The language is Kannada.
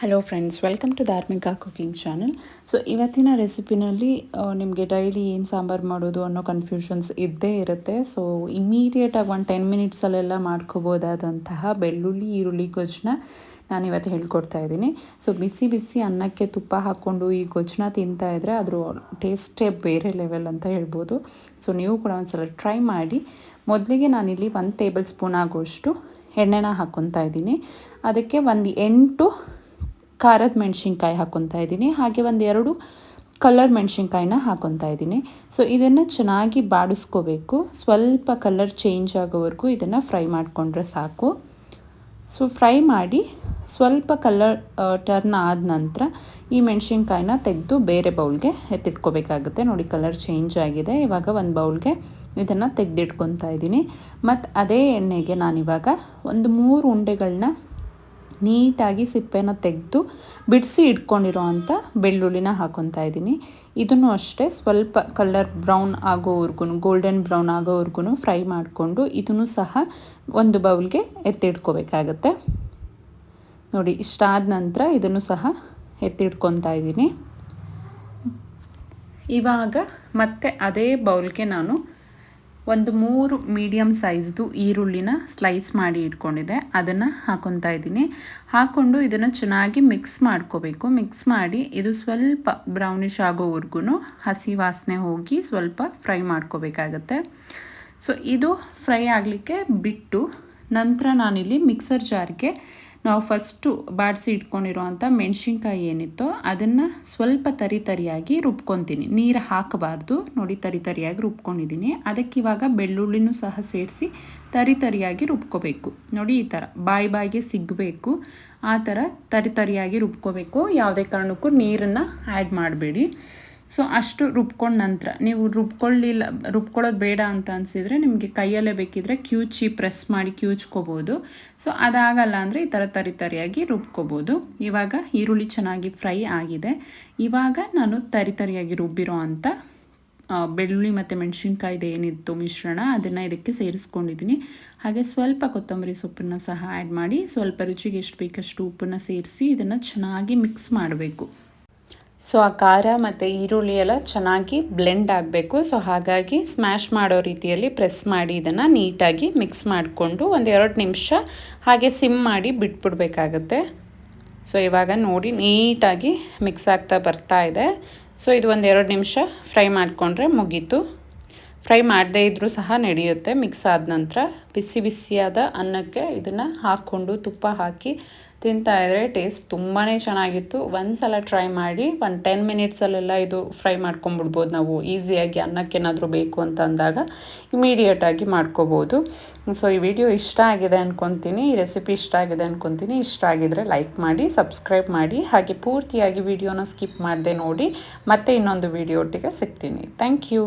Hello friends welcome to Dharmika cooking channel so ಇವತ್ತಿನ ರೆಸಿಪಿನಲ್ಲಿ ನಿಮಗೆ ಡೈಲಿ ಏನು ಸಾಂಬಾರು ಮಾಡೋದು ಅನ್ನೋ ಕನ್ಫ್ಯೂಷನ್ಸ್ ಇದ್ದೇ ಇರುತ್ತೆ. ಸೊ ಇಮ್ಮಿಡಿಯೇಟಾಗಿ ಒಂದು ಟೆನ್ ಮಿನಿಟ್ಸಲ್ಲೆಲ್ಲ ಮಾಡ್ಕೋಬೋದಾದಂತಹ ಬೆಳ್ಳುಳ್ಳಿ, ಈರುಳ್ಳಿ ಗೊಜ್ಜನ್ನ ನಾನು ಇವತ್ತು ಹೇಳ್ಕೊಡ್ತಾ ಇದ್ದೀನಿ. ಸೊ ಬಿಸಿ ಬಿಸಿ ಅನ್ನಕ್ಕೆ ತುಪ್ಪ ಹಾಕ್ಕೊಂಡು ಈ ಗೊಜ್ಜನ್ನ ತಿಂತಾ ಇದ್ದರೆ ಅದರ ಟೇಸ್ಟೇ ಬೇರೆ ಲೆವೆಲ್ ಅಂತ ಹೇಳ್ಬೋದು. ಸೊ ನೀವು ಕೂಡ ಒಂದ್ಸಲ ಟ್ರೈ ಮಾಡಿ. ಮೊದಲಿಗೆ ನಾನಿಲ್ಲಿ ಒಂದು ಟೇಬಲ್ ಸ್ಪೂನ್ ಆಗೋಷ್ಟು ಎಣ್ಣೆನ ಹಾಕ್ಕೊತಾ ಇದ್ದೀನಿ. ಅದಕ್ಕೆ ಒಂದು ಎಂಟು ಖಾರದ ಮೆಣಸಿನ್ಕಾಯಿ ಹಾಕ್ಕೊತಾ ಇದ್ದೀನಿ. ಹಾಗೆ ಒಂದು ಎರಡು ಕಲರ್ ಮೆಣಸಿನ್ಕಾಯಿನ ಹಾಕ್ಕೊತಾ ಇದ್ದೀನಿ. ಸೊ ಇದನ್ನು ಚೆನ್ನಾಗಿ ಬಾಡಿಸ್ಕೋಬೇಕು. ಸ್ವಲ್ಪ ಕಲರ್ ಚೇಂಜ್ ಆಗೋವರೆಗೂ ಇದನ್ನು ಫ್ರೈ ಮಾಡಿಕೊಂಡ್ರೆ ಸಾಕು. ಸೊ ಫ್ರೈ ಮಾಡಿ ಸ್ವಲ್ಪ ಕಲರ್ ಟರ್ನ್ ಆದ ನಂತರ ಈ ಮೆಣಸಿನ್ಕಾಯಿನ ತೆಗೆದು ಬೇರೆ ಬೌಲ್ಗೆ ಎತ್ತಿಟ್ಕೋಬೇಕಾಗುತ್ತೆ. ನೋಡಿ ಕಲರ್ ಚೇಂಜ್ ಆಗಿದೆ. ಇವಾಗ ಒಂದು ಬೌಲ್ಗೆ ಇದನ್ನು ತೆಗೆದಿಟ್ಕೊತಾ ಇದ್ದೀನಿ. ಮತ್ತು ಅದೇ ಎಣ್ಣೆಗೆ ನಾನಿವಾಗ ಒಂದು ಮೂರು ಉಂಡೆಗಳನ್ನ ನೀಟಾಗಿ ಸಿಪ್ಪೆನ ತೆಗೆದು ಬಿಡಿಸಿ ಇಟ್ಕೊಂಡಿರೋ ಅಂಥ ಬೆಳ್ಳುಳ್ಳಿನ ಹಾಕೊತಾ ಇದ್ದೀನಿ. ಇದನ್ನು ಅಷ್ಟೇ ಸ್ವಲ್ಪ ಕಲರ್ ಬ್ರೌನ್ ಆಗೋವರೆಗೂ, ಗೋಲ್ಡನ್ ಬ್ರೌನ್ ಆಗೋವರೆಗೂ ಫ್ರೈ ಮಾಡಿಕೊಂಡು ಇದನ್ನು ಸಹ ಒಂದು ಬೌಲ್ಗೆ ಎತ್ತಿಟ್ಕೋಬೇಕಾಗತ್ತೆ. ನೋಡಿ, ಇಷ್ಟಾದ ನಂತರ ಇದನ್ನು ಸಹ ಎತ್ತಿಟ್ಕೊತಾ ಇದ್ದೀನಿ. ಇವಾಗ ಮತ್ತೆ ಅದೇ ಬೌಲ್ಗೆ ನಾನು ಒಂದು ಮೂರು ಮೀಡಿಯಮ್ ಸೈಜ್ದು ಈರುಳ್ಳಿನ ಸ್ಲೈಸ್ ಮಾಡಿ ಇಟ್ಕೊಂಡಿದೆ ಅದನ್ನು ಹಾಕೊತಾ ಇದ್ದೀನಿ. ಹಾಕ್ಕೊಂಡು ಇದನ್ನು ಚೆನ್ನಾಗಿ ಮಿಕ್ಸ್ ಮಾಡ್ಕೋಬೇಕು. ಮಿಕ್ಸ್ ಮಾಡಿ ಇದು ಸ್ವಲ್ಪ ಬ್ರೌನಿಷ್ ಆಗೋವರೆಗೂ ಹಸಿ ವಾಸನೆ ಹೋಗಿ ಸ್ವಲ್ಪ ಫ್ರೈ ಮಾಡ್ಕೋಬೇಕಾಗತ್ತೆ. ಸೊ ಇದು ಫ್ರೈ ಆಗಲಿಕ್ಕೆ ಬಿಟ್ಟು ನಂತರ ನಾನಿಲ್ಲಿ ಮಿಕ್ಸರ್ ಜಾರ್ಗೆ ನಾವು ಫಸ್ಟು ಬಾಡಿಸಿ ಇಟ್ಕೊಂಡಿರೋ ಅಂಥ ಮೆಣಸಿನ್ಕಾಯಿ ಏನಿತ್ತೋ ಅದನ್ನು ಸ್ವಲ್ಪ ತರಿ ತರಿಯಾಗಿ ರುಬ್ಕೊತೀನಿ. ನೀರು ಹಾಕಬಾರ್ದು. ನೋಡಿ, ತರಿ ತರಿಯಾಗಿ ರುಬ್ಕೊಂಡಿದ್ದೀನಿ ಅದಕ್ಕೆ ಇವಾಗ ಬೆಳ್ಳುಳ್ಳಿನೂ ಸಹ ಸೇರಿಸಿ ತರಿ ತರಿಯಾಗಿ ರುಬ್ಕೋಬೇಕು. ನೋಡಿ, ಈ ಥರ ಬಾಯಿ ಬಾಯಿಗೆ ಸಿಗಬೇಕು. ಆ ಥರ ತರಿ ತರಿಯಾಗಿ ರುಬ್ಕೋಬೇಕು. ಯಾವುದೇ ಕಾರಣಕ್ಕೂ ನೀರನ್ನು ಆ್ಯಡ್ ಮಾಡಬೇಡಿ. ಸೊ ಅಷ್ಟು ರುಬ್ಕೊಂಡ ನಂತರ, ನೀವು ರುಬ್ಕೊಳ್ಳಿಲ್ಲ, ರುಬ್ಕೊಳ್ಳೋದು ಬೇಡ ಅಂತ ಅನಿಸಿದರೆ ನಿಮಗೆ ಕೈಯಲ್ಲೇ ಬೇಕಿದ್ರೆ ಕ್ಯೂಚಿ ಪ್ರೆಸ್ ಮಾಡಿ ಕ್ಯೂಚ್ಕೋಬೋದು. ಸೊ ಅದಾಗಲ್ಲ ಅಂದರೆ ಈ ಥರ ತರಿ ತರಿಯಾಗಿ ರುಬ್ಕೋಬೋದು. ಇವಾಗ ಈರುಳ್ಳಿ ಚೆನ್ನಾಗಿ ಫ್ರೈ ಆಗಿದೆ. ಇವಾಗ ನಾನು ತರಿ ತರಿಯಾಗಿ ರುಬ್ಬಿರೋ ಅಂಥ ಬೆಳ್ಳುಳ್ಳಿ ಮತ್ತು ಮೆಣಸಿನ್ಕಾಯ್ದು ಏನಿತ್ತು ಮಿಶ್ರಣ ಅದನ್ನು ಇದಕ್ಕೆ ಸೇರಿಸ್ಕೊಂಡಿದ್ದೀನಿ. ಹಾಗೆ ಸ್ವಲ್ಪ ಕೊತ್ತಂಬರಿ ಸೊಪ್ಪನ್ನು ಸಹ ಆ್ಯಡ್ ಮಾಡಿ ಸ್ವಲ್ಪ ರುಚಿಗೆ ಎಷ್ಟು ಬೇಕಷ್ಟು ಉಪ್ಪನ್ನು ಸೇರಿಸಿ ಇದನ್ನು ಚೆನ್ನಾಗಿ ಮಿಕ್ಸ್ ಮಾಡಬೇಕು. ಸೊ ಆ ಖಾರ ಮತ್ತು ಈರುಳ್ಳಿ ಎಲ್ಲ ಚೆನ್ನಾಗಿ ಬ್ಲೆಂಡ್ ಆಗಬೇಕು. ಸೊ ಹಾಗಾಗಿ ಸ್ಮ್ಯಾಶ್ ಮಾಡೋ ರೀತಿಯಲ್ಲಿ ಪ್ರೆಸ್ ಮಾಡಿ ಇದನ್ನು ನೀಟಾಗಿ ಮಿಕ್ಸ್ ಮಾಡಿಕೊಂಡು ಒಂದು ಎರಡು ನಿಮಿಷ ಹಾಗೆ ಸಿಮ್ ಮಾಡಿ ಬಿಟ್ಬಿಡ್ಬೇಕಾಗತ್ತೆ. ಸೊ ಇವಾಗ ನೋಡಿ ನೀಟಾಗಿ ಮಿಕ್ಸ್ ಆಗ್ತಾ ಬರ್ತಾ ಇದೆ. ಸೊ ಇದು ಒಂದು ಎರಡು ನಿಮಿಷ ಫ್ರೈ ಮಾಡಿಕೊಂಡ್ರೆ ಮುಗೀತು. ಫ್ರೈ ಮಾಡದೇ ಇದ್ದರೂ ಸಹ ನಡೆಯುತ್ತೆ. ಮಿಕ್ಸ್ ಆದ ನಂತರ ಬಿಸಿ ಬಿಸಿಯಾದ ಅನ್ನಕ್ಕೆ ಇದನ್ನು ಹಾಕ್ಕೊಂಡು ತುಪ್ಪ ಹಾಕಿ ತಿಂತಾ ಇದ್ರೆ ಟೇಸ್ಟ್ ತುಂಬಾ ಚೆನ್ನಾಗಿತ್ತು. ಒಂದು ಸಲ ಟ್ರೈ ಮಾಡಿ, ಒಂದು ಟೆನ್ ಮಿನಿಟ್ಸಲ್ಲೆಲ್ಲ ಇದು ಫ್ರೈ ಮಾಡ್ಕೊಂಬಿಡ್ಬೋದು ನಾವು. ಈಸಿಯಾಗಿ ಅನ್ನಕ್ಕೇನಾದರೂ ಬೇಕು ಅಂತ ಅಂದಾಗ ಇಮಿಡಿಯೇಟಾಗಿ ಮಾಡ್ಕೋಬೋದು. ಸೊ, ಈ ವಿಡಿಯೋ ಇಷ್ಟ ಆಗಿದೆ ಅಂದ್ಕೊತೀನಿ ಈ ರೆಸಿಪಿ ಇಷ್ಟ ಆಗಿದೆ ಅಂದ್ಕೊತೀನಿ ಇಷ್ಟ ಆಗಿದರೆ ಲೈಕ್ ಮಾಡಿ, ಸಬ್ಸ್ಕ್ರೈಬ್ ಮಾಡಿ. ಹಾಗೆ ಪೂರ್ತಿಯಾಗಿ ವಿಡಿಯೋನ ಸ್ಕಿಪ್ ಮಾಡದೆ ನೋಡಿ ಮತ್ತೆ ಇನ್ನೊಂದು ವಿಡಿಯೋ ಒಟ್ಟಿಗೆ ಸಿಗ್ತೀನಿ. Thank you.